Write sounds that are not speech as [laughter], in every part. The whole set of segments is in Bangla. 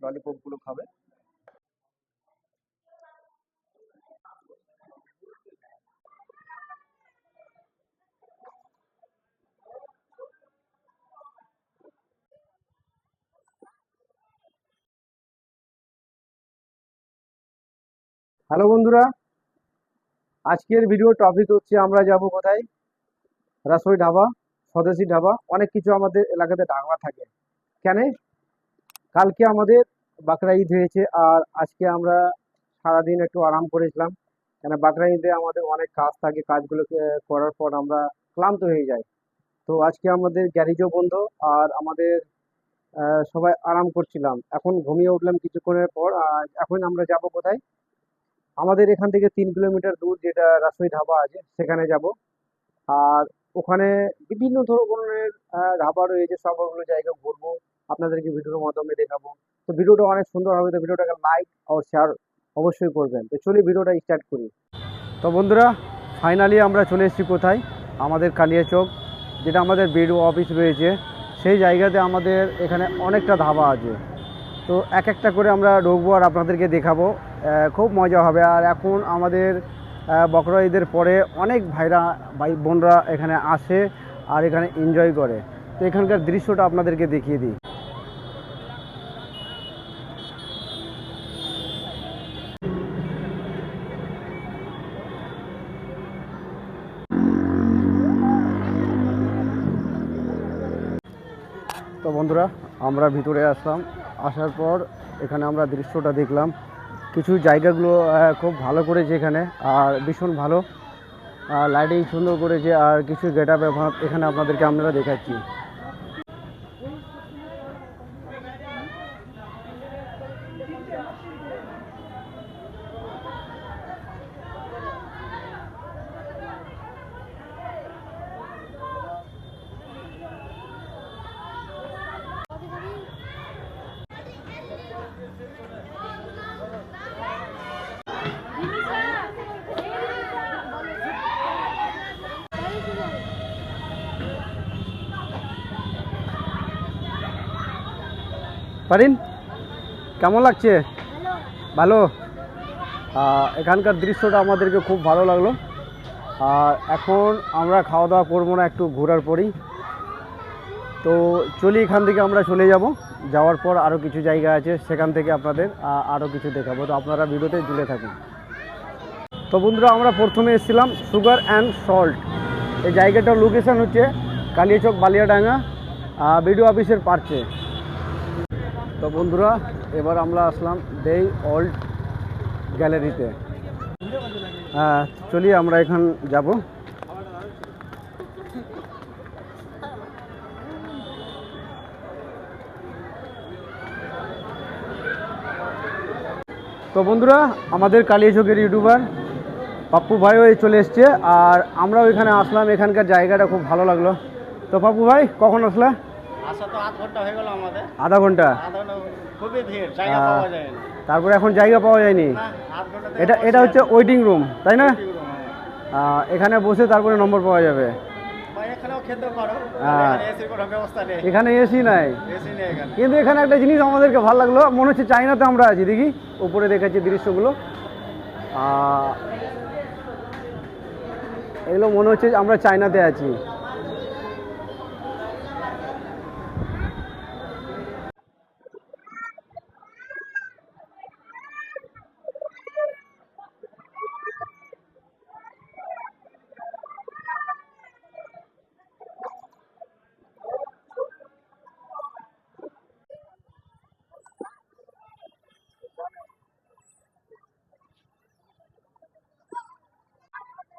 ললিপপগুলো খাবে। হ্যালো বন্ধুরা, আজকের ভিডিও টপিক হচ্ছে আমরা যাব কোথায়? রাসোই ঢাবা, স্বদেশি ঢাবা, অনেক কিছু আমাদের এলাকাতে ঢাবা থাকে। কেন? কালকে আমাদের বাকরা ঈদ হয়েছে আর আজকে আমরা সারাদিন একটু আরাম করেছিলাম। কেন বাকরা ঈদে আমাদের অনেক কাজ থাকে, কাজগুলো করার পর আমরা ক্লান্ত হয়ে যাই। তো আজকে আমাদের গ্যারেজও বন্ধ আর আমাদের সবাই আরাম করছিলাম। এখন ঘুমিয়ে উঠলাম কিছুক্ষণের পর আর এখন আমরা যাব কোথায়? আমাদের এখান থেকে তিন কিলোমিটার দূর যেটা রাসোই ধাবা আছে, সেখানে যাব। আর ওখানে বিভিন্ন ধরনের ধাবা রয়েছে সবগুলো জায়গা ঘুরবো। আপনাদেরকে ভিডিওর মাধ্যমে দেখাবো। তো ভিডিওটা অনেক সুন্দর হবে, তো ভিডিওটাকে লাইক আর শেয়ার অবশ্যই করবেন। তো চলি ভিডিওটা স্টার্ট করি। তো বন্ধুরা ফাইনালি আমরা চলে এসেছি কোথায়? আমাদের কালিয়াচক যেটা আমাদের বিডিও অফিস রয়েছে। সেই জায়গাতে আমাদের এখানে অনেকটা ধাবা আছে। তো এক একটা করে আমরা ঢুকবো আর আপনাদেরকে দেখাবো। খুব মজা হবে। আর এখন আমাদের বকরা ঈদের পরে অনেক ভাইরা, ভাই বোনরা এখানে আসে আর এখানে এনজয় করে। তো এখানকার দৃশ্যটা আপনাদেরকে দেখিয়ে দিই। তো বন্ধুরা, আমরা ভিতরে আসলাম। আসার পর এখানে আমরা দৃশ্যটা দেখলাম। কিছু জায়গাগুলো খুব ভালো করেছে এখানে, আর ভীষণ ভালো। লাইটিং সুন্দর করেছে, আর কিছু গেট আপ এখানে আপনাদেরকে আমরা দেখাচ্ছি। পারিন? কেমন লাগছে? ভালো। এখানকার দৃশ্যটা আমাদেরকে খুব ভালো লাগল। আর এখন আমরা খাওয়া দাওয়া করব না একটু ঘোরার পরেই। তো চলি এখান থেকে আমরা চলে যাব। যাওয়ার পর আরও কিছু জায়গা আছে সেখান থেকে আপনাদের আরও কিছু দেখাবো। তো আপনারা ভিডিওতে জুড়ে থাকুন। তো বন্ধুরা আমরা প্রথমে এসেছিলাম সুগার অ্যান্ড সল্ট। এই জায়গাটার লোকেশন হচ্ছে কালিয়াচক বালিয়াডাঙ্গা বিডিও অফিসের পার্চে তো বন্ধুরা, এবার আমরা আসলাম দেই ওল্ড গ্যালারিতে। হ্যাঁ চলি আমরা এখন যাব। তো বন্ধুরা, আমাদের কালিয়াচকের ইউটিউবার পাপ্পু ভাইও এই চলে এসছে, আর আমরাও এখানে আসলাম। এখানকার জায়গাটা খুব ভালো লাগল। তো পাপ্পু ভাই, কখন আসলা? আধ ঘণ্টা হয়ে তারপরে এখন জায়গা পাওয়া যায়নি। এটা এটা হচ্ছে ওয়েটিং রুম তাই না। আহ, এখানে বসে তারপরে নম্বর পাওয়া যাবে। হ্যাঁ। এখানে এসি নাই। কিন্তু এখানে একটা জিনিস আমাদেরকে ভালো লাগল মনে হচ্ছে চাইনাতে আমরা আছি। দেখি উপরে দেখাচ্ছি দৃশ্যগুলো। এগুলো মনে হচ্ছে আমরা চাইনাতে আছি।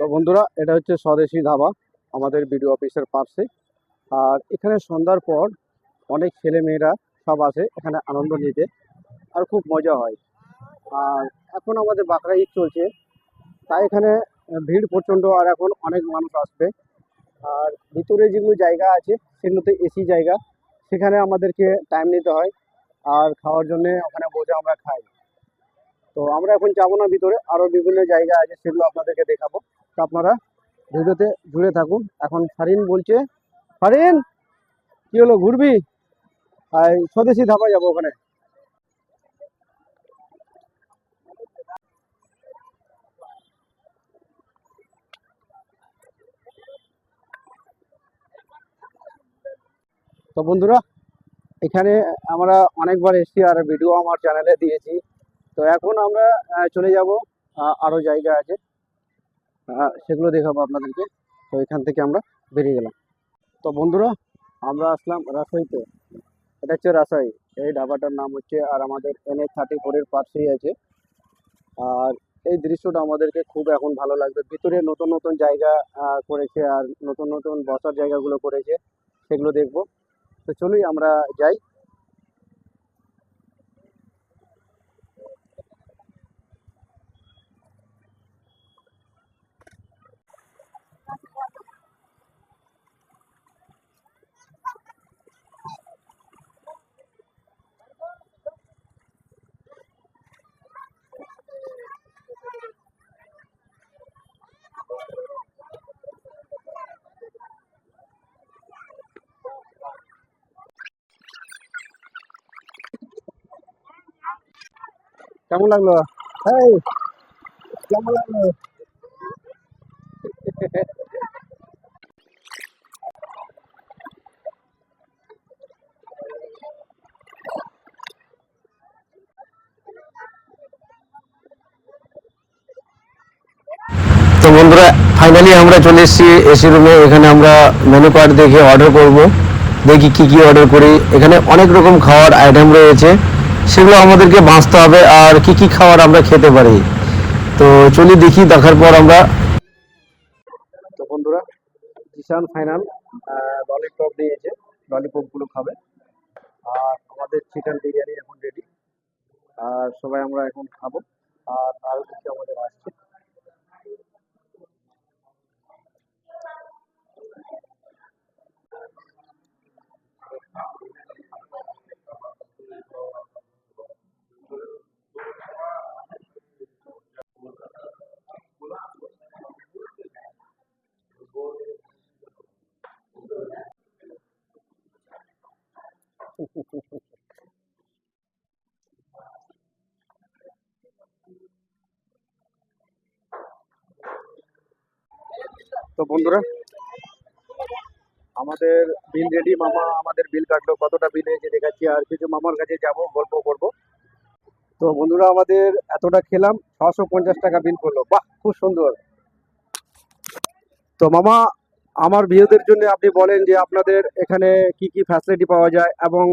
তো বন্ধুরা, এটা হচ্ছে স্বদেশি ধাবা, আমাদের বিডিও অফিসের পাশে আর এখানে সন্ধ্যার পর অনেক ছেলে মেয়েরা সব আসে এখানে আনন্দ নিতে আর খুব মজা হয়। আর এখন আমাদের বাঁকড়া ঈদ চলছে, তাই এখানে ভিড় প্রচণ্ড আর এখন অনেক মানুষ আসবে। আর ভিতরে যেগুলো জায়গা আছে, সেগুলোতে এসি জায়গা, সেখানে আমাদেরকে টাইম নিতে হয় আর খাওয়ার জন্যে ওখানে বসে আমরা খাই। তো আমরা এখন যাব না ভিতরে আরও বিভিন্ন জায়গা আছে সেগুলো আপনাদেরকে দেখাবো। তো আপনারা ভিডিওতে জুড়ে থাকুন। এখন ফারিন বলছে, ফারিন, কি হলো, ঘুরবি? আর স্বদেশি ধাবা যাব ওখানে। তো বন্ধুরা, এখানে আমরা অনেকবার এসছি আর ভিডিও আমার চ্যানেলে দিয়েছি। তো এখন আমরা চলে যাব আরও জায়গা আছে। সেগুলো দেখাবো আপনাদেরকে। তো এখান থেকে আমরা বেরিয়ে গেলাম। তো বন্ধুরা, আমরা আসলাম রাজশাহীতে। এটা হচ্ছে রাজশাহী। এই ঢাবাটার নাম হচ্ছে আর আমাদের এন এ থার্টি ফোরের পাশেই আছে। আর এই দৃশ্যটা আমাদেরকে খুব এখন ভালো লাগবে। ভিতরে নতুন নতুন জায়গা করেছে আর নতুন নতুন বসার জায়গাগুলো করেছে। সেগুলো দেখব। তো চলুই, আমরা যাই। কেমন লাগল? এই কেমন লাগল? তো বন্ধুরা ফাইনালি আমরা চলে এসেছি এসি রুমে এখানে আমরা মেনু কার্ড দেখে অর্ডার করব। দেখি কি কি অর্ডার করি। এখানে অনেক রকম খাওয়ার আইটেম রয়েছে। সেগুলো আমাদেরকে বাঁচতে হবে আর কি কি খাবার আমরা খেতে পারি। তো চলি দেখি, দেখার পর আমরা তো বন্ধুরা কিষান ফাইনাল ললিপপ দিয়েছে ললিপপগুলো খাবে। আর আমাদের চিকেন বিরিয়ানি এখন রেডি আর সবাই আমরা এখন খাব। আর তো বন্ধুরা, আমাদের বিল রেডি মামা, আমাদের বিল কাটলো। কতটা বিল হয়েছে দেখাচ্ছি, আর কিছু মামার কাছে যাব, গল্প করব। তো বন্ধুরা, আমাদের এতটা খেলাম, ছশো পঞ্চাশ টাকা বিল করল। বাহ, খুব সুন্দর। তো মামা আমার বিয়েদের জন্য আপনি বলেন যে আপনাদের এখানে কি কি ফ্যাসিলিটি পাওয়া যায় এবং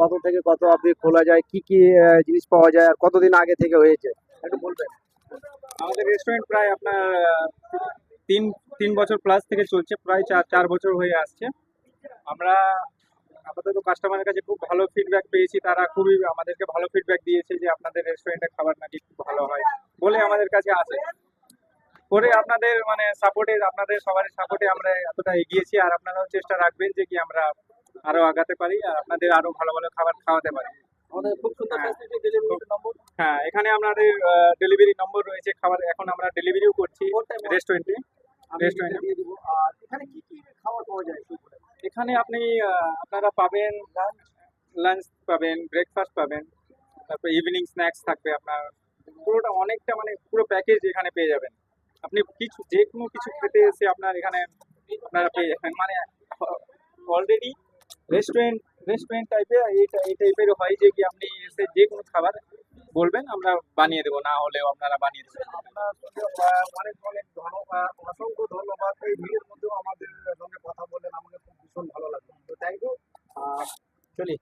কত থেকে কত আপনি খোলা যায়, কি কি জিনিস পাওয়া যায় আর কতদিন আগে থেকে হয়েছে? একটু বলবেন। আমাদের রেস্টুরেন্ট প্রায় আপনার, তিন তিন বছর প্লাস থেকে চলছে, প্রায় চার চার বছর হয়ে আসছে। আমরা আপাতত কাস্টমারের কাছে খুব ভালো ফিডব্যাক পেয়েছি, তারা খুবই আমাদেরকে ভালো ফিডব্যাক দিয়েছে যে আপনাদের রেস্টুরেন্টের খাবার নাকি খুব ভালো হয় বলে আমাদের কাছে আসে। করে আপনাদের মানে সাপোর্টে আপনাদের সবার সাপোর্টে আমরা এতটা এগিয়েছি আর আপনারাও চেষ্টা রাখবেন যে কি আমরা আরও আগাতে পারি আর আপনাদের আরও ভালো ভালো খাবার খাওয়াতে পারি। আমাদের খুব সুন্দর হ্যাঁ। নম্বর হ্যাঁ এখানে আমাদের ডেলিভারি নম্বর রয়েছে খাবার এখন আমরা ডেলিভারিও করছি রেস্টুরেন্টে? দিয়ে আর এখানে কি কি খাবার পাওয়া যায় এখানে আপনি আপনারা পাবেন লাঞ্চ পাবেন ব্রেকফাস্ট পাবেন তারপর ইভিনিং স্ন্যাক্স থাকবে আপনার। পুরোটা অনেকটা মানে পুরো প্যাকেজ এখানে পেয়ে যাবেন। আপনি কিছু যে কোনো কিছু খেতে এসে আপনার এখানে আপনারা পেয়ে যাবেন মানে অলরেডি রেস্টুরেন্ট রেস্টুরেন্ট টাইপের এই এই টাইপের হয় যে কি আপনি এসে যে কোনো খাবার বলবেন আমরা বানিয়ে দেবো। না হলেও আপনারা বানিয়ে দেবেন। অনেক অনেক ধন্যবাদ অসংখ্য ধন্যবাদ। এই ভিড়ের মধ্যেও আমাদের সঙ্গে কথা বললেন আমাকে খুব ভীষণ ভালো লাগল। তো থ্যাংক ইউ চলি।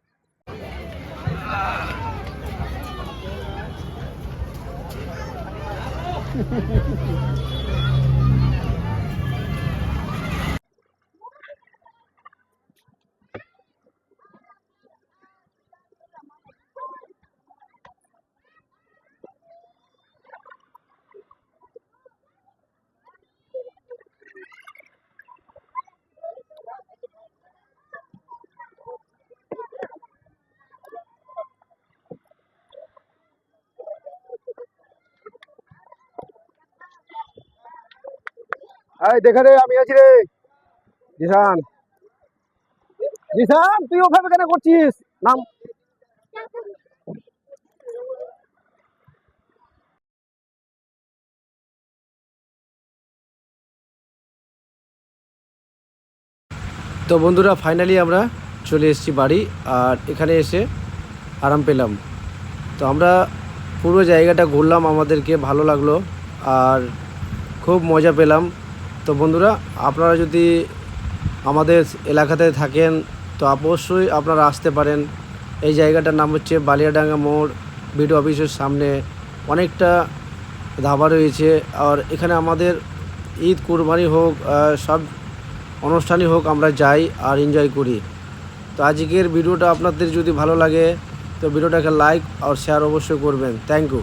[laughs] এই, দেখে রে আমি আছি রে। জিসান জিসান তুই কেন করছিস? নাম। তো বন্ধুরা ফাইনালি আমরা চলে এসেছি বাড়ি, আর এখানে এসে আরাম পেলাম। তো আমরা পুরো জায়গাটা ঘুরলাম, আমাদেরকে ভালো লাগল, আর খুব মজা পেলাম। তো বন্ধুরা, আপনারা যদি আমাদের এলাকাতে থাকেন, তো অবশ্যই আপনারা আসতে পারেন। এই জায়গাটার নাম হচ্ছে বালিয়াডাঙ্গা মোড়। বিডিও অফিসের সামনে অনেকটা ধাবা রয়েছে। আর এখানে আমাদের ঈদ, কুরবানি হোক সব অনুষ্ঠানই হোক আমরা যাই আর এনজয় করি। তো আজকের ভিডিওটা আপনাদের যদি ভালো লাগে, তো ভিডিওটাকে লাইক আর শেয়ার অবশ্যই করবেন। Thank you